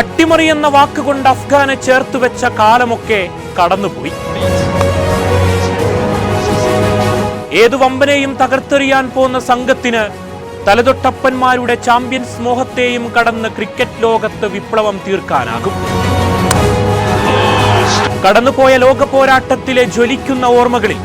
അട്ടിമറി എന്ന വാക്കുകൊണ്ട് അഫ്ഗാനെ ചേർത്ത് വെച്ച കാലമൊക്കെ കടന്നുപോയി. ഏതു വമ്പനെയും തകർത്തെറിയാൻ പോകുന്ന സംഘത്തിന് തലതൊട്ടപ്പന്മാരുടെ ചാമ്പ്യൻസ് മോഹത്തെയും കടന്ന് ക്രിക്കറ്റ് ലോകത്ത് വിപ്ലവം തീർക്കാനാകും. കടന്നുപോയ ലോക പോരാട്ടത്തിലെ ജ്വലിക്കുന്ന ഓർമ്മകളിൽ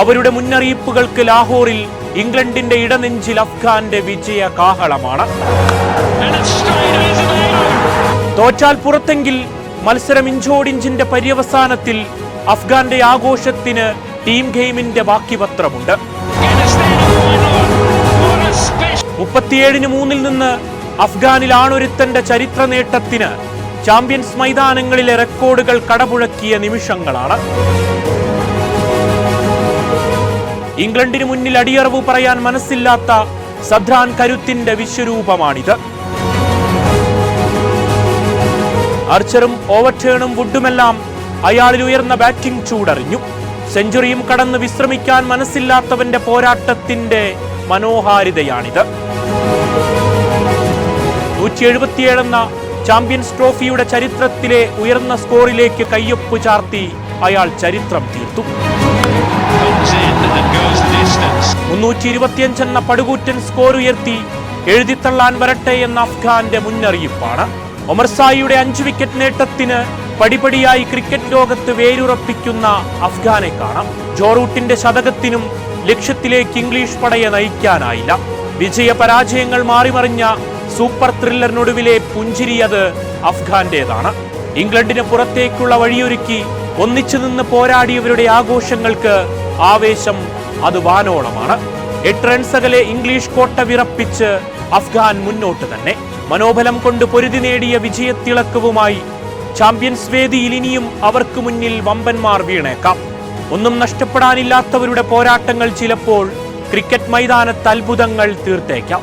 അവരുടെ മുന്നറിയിപ്പുകൾക്ക് ലാഹോറിൽ ഇംഗ്ലണ്ടിന്റെ ഇടനെഞ്ചിൽ അഫ്ഗാന്റെ വിജയ കാഹളമാണ്. തോറ്റാൽ പുറത്തെങ്കിൽ മത്സരം ഇഞ്ചോടിഞ്ചിന്റെ പര്യവസാനത്തിൽ അഫ്ഗാന്റെ ആഘോഷത്തിന് ടീം ഗെയിമിന്റെ ബാക്കിപത്രമുണ്ട് മുപ്പത്തിയേഴിന് മൂന്നിൽ നിന്ന് അഫ്ഗാനിൽ ആണൊരുത്തന്റെ ചരിത്ര നേട്ടത്തിന് ചാമ്പ്യൻസ് മൈതാനങ്ങളിലെ റെക്കോർഡുകൾ കടപുഴക്കിയ നിമിഷങ്ങളാണ്. ഇംഗ്ലണ്ടിന് മുന്നിൽ അടിയറവ് പറയാൻ മനസ്സില്ലാത്ത സദ്രാൻ കരുത്തിന്റെ വിശ്വരൂപമാണിത്. അർച്ചറും ഓവർടേണും വുഡുമെല്ലാം അയാളിൽ ഉയർന്ന ബാറ്റിംഗ് ചൂടറിഞ്ഞു. സെഞ്ചുറിയും കടന്ന് വിശ്രമിക്കാൻ മനസ്സില്ലാത്തവന്റെ പോരാട്ടത്തിന്റെ മനോഹാരിതയാണിത്. നൂറ്റി എഴുപത്തിയേഴെന്ന ചാമ്പ്യൻസ് ട്രോഫിയുടെ ചരിത്രത്തിലെ ഉയർന്ന സ്കോറിലേക്ക് കയ്യൊപ്പ് ചാർത്തി അയാൾ ചരിത്രം തീർത്തു. മുന്നൂറ്റി ഇരുപത്തിയഞ്ചെന്ന പടുകൂറ്റൻ സ്കോർ ഉയർത്തി എഴുതിത്തള്ളാൻ വരട്ടെ എന്ന അഫ്ഗാന്റെ മുന്നറിയിപ്പാണ്. ഒമർസായിയുടെ അഞ്ച് വിക്കറ്റ് നേട്ടത്തിന് പടിപടിയായി ക്രിക്കറ്റ് ലോകത്ത് വേരുറപ്പിക്കുന്ന അഫ്ഗാനെ കാണാം. ജോറൂട്ടിന്റെ ശതകത്തിനും ലക്ഷ്യത്തിലേക്ക് ഇംഗ്ലീഷ് പടയെ നയിക്കാനായില്ല. വിജയ പരാജയങ്ങൾ മാറിമറിഞ്ഞ സൂപ്പർ ത്രില്ലറിനൊടുവിലെ പുഞ്ചിരിയത് അഫ്ഗാന്റേതാണ്. ഇംഗ്ലണ്ടിന് പുറത്തേക്കുള്ള വഴിയൊരുക്കി ഒന്നിച്ചു നിന്ന് പോരാടിയവരുടെ ആഘോഷങ്ങൾക്ക് ആവേശം അത് വാനോളമാണ്. എട്ട് റൺസ് അകലെ ഇംഗ്ലീഷ് കോട്ട വിറപ്പിച്ച് അഫ്ഗാൻ മുന്നോട്ട് തന്നെ. മനോബലം കൊണ്ട് പൊരുതി നേടിയ വിജയത്തിളക്കവുമായി ചാമ്പ്യൻസ് വേദിയിൽ ഇനിയും അവർക്ക് മുന്നിൽ വമ്പന്മാർ വീണേക്കാം. ഒന്നും നഷ്ടപ്പെടാനില്ലാത്തവരുടെ പോരാട്ടങ്ങൾ ചിലപ്പോൾ ക്രിക്കറ്റ് മൈതാനത്ത് അത്ഭുതങ്ങൾ തീർത്തേക്കാം.